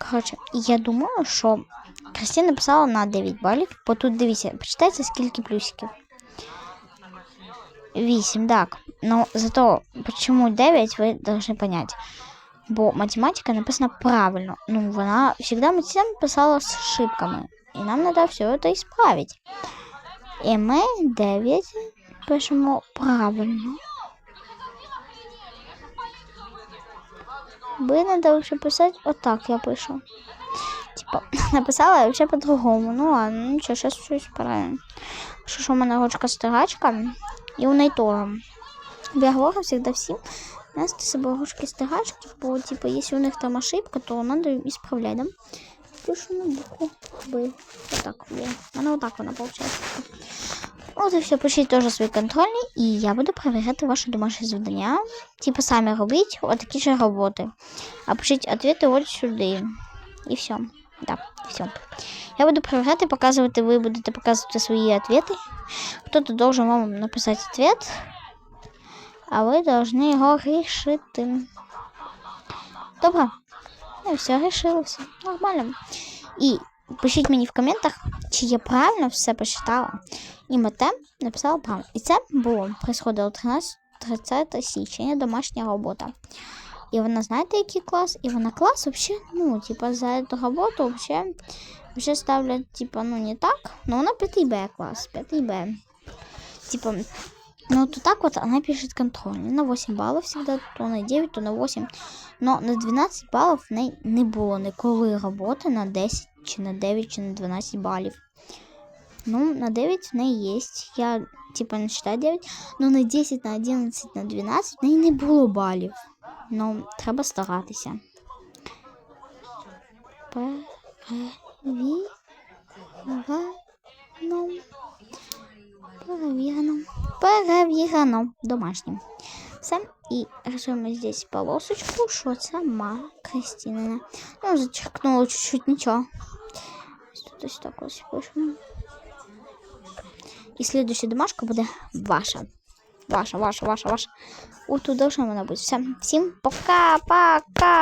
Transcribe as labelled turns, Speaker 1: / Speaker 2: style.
Speaker 1: Коротше, я думаю, що Кристина написала на 9 балів, бо тут дивіться, почитайте, скільки плюсиків. 8, так. Ну, зато почему 9, ви должны понять. Бо математика написана правильно. Ну, вона всегда математика писала с ошибками. І нам треба все це исправить. І ми 9 пишемо правильно. Би треба вже писати отак, я пишу. Типа, написала я вже по-другому. Ну ладно, ну нічого, зараз щось правильно. Що ж у мене ручка стирачка, і у неї. Бо Я говорю завжди всім, нести собою ручки стирачки, бо, типа, якщо у них там ошибка, то треба ісправляти, да? Пишу на букву Б. Отак, Б. У мене отак вона виходить. От і все, пишіть теж свої контрольні, і я буду перевіряти ваші домашні завдання. Типа самі робіть отакі ж роботи. А пишіть відповіді от сюди. І все. Так, все. Я буду проверять, показывать, вы будете показывать свои ответы. Кто-то должен вам написать ответ, а вы должны его решить. Добре? Ну, все, решили, все. Нормально. І пишіть мені в коментах, чи я правильно все посчитала. І Мете написала правильно. І це було, происходило 13, 30 січня, домашня робота. І вона, знаєте, який клас? І вона клас вообще, ну, типа, за эту роботу вообще, вообще ставлять, типа, ну, не так. Но вона 5 Б класс, 5 Б. Типа, ну, вот так вот она пишет контрольный. На 8 баллов всегда, то на 9, то на 8. Но на 12 баллов в неї не було ніколи роботи на 10, чи на 9, чи на 12 балів. Ну, на 9 в неї є. Я, типа, не считаю 9. Но на 10, на 11, на 12 в неї не було балів. Ну, треба старатися. Перевірено. Перевірено. Перевірено. Домашнім. Все. І рисуємо здесь полосочку, що це ма Кристинина. Ну, зачеркнула чуть-чуть нічого. Тут ось так ось пишемо. І слідуюча домашка буде ваша. Ваша, ваша, ваша, ваша. От тут должна вона бути. Все. Всім пока-пока.